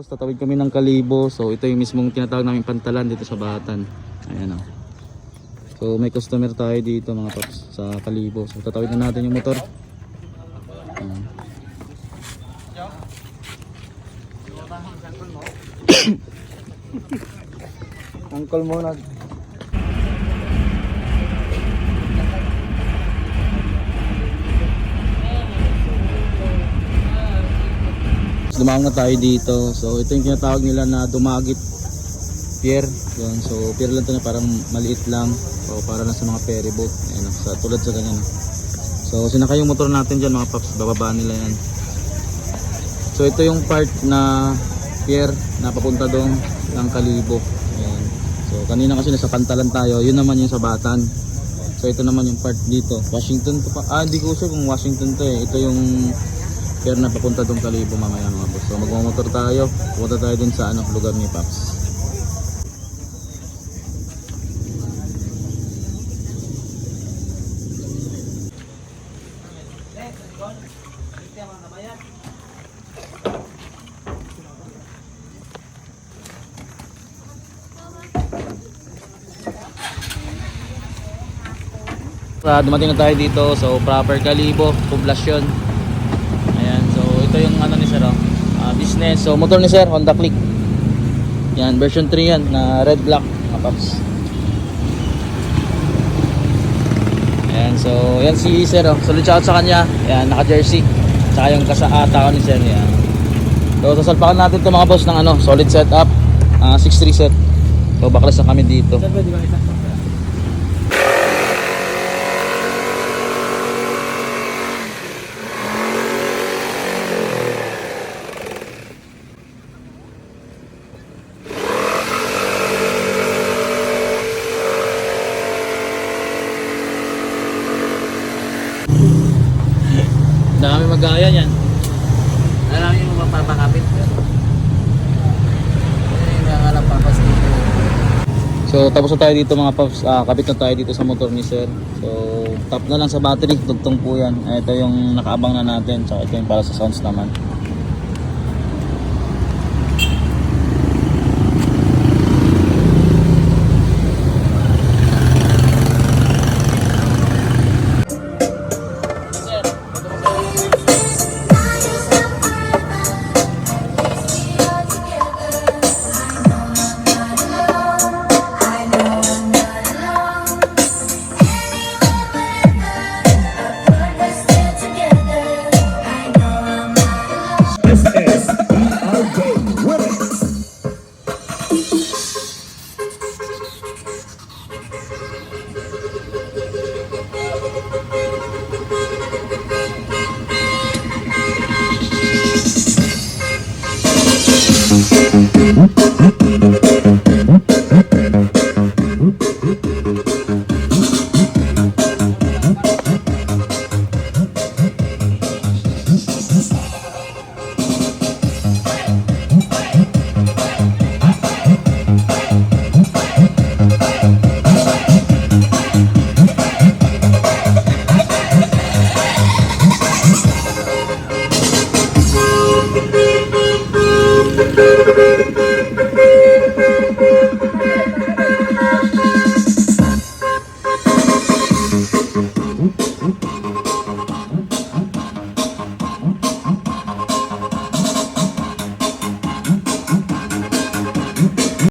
boss, tatawid kami ng Kalibo. So ito yung mismong tinatawag namin pantalan dito sa Batan. Ayan o. So may customer tayo dito mga paps sa Kalibo. So tatawid na natin yung motor. Ayan. Uncle mo na. Dumawag na tayo dito. So ito yung tinatawag nila na dumagit pier. Yun. So pier lang to na parang maliit lang. So para lang sa mga ferry boat. Ayan, sa, tulad sa ganyan. So sinakay yung motor natin dyan mga paps. Bababa nila yan. So ito yung part na pier na papunta doon ng Kalibo. Ayan. So kanina kasi nasa pantalan tayo. Yun naman yung sa Batan. So ito naman yung part dito. Washington to pa. Ah, hindi ko sure kung Washington to eh. Ito yung pier na papunta doon Kalibo mamaya mga boss. So magmamotor tayo. Pupunta tayo dun sa ano, lugar ni Paps. Uh, dumating na tayo dito so proper Kalibo, poblasyon ayan so ito yung ano ni sir oh, ah, business. So motor ni sir Honda Click. Yan version 3 yan na red black mga ayan so yan si sir oh. so shout sa kanya. Yan naka jersey saka yung kasaata ko ni sir yan. So sasalpakan natin to mga boss ng ano solid setup. Uh, 6-3 set. So baklas na kami dito. Sir, pwede ba kita? Dami magaya yan Alam niyo mo mapapakapit. Nanganap pa pas dito. So tapos na tayo dito mga paps, ah, kapit na tayo dito sa motor ni sir. So top na lang sa battery, tugtong po yan. Ito yung nakaabang na natin, so ito yung para sa sounds naman.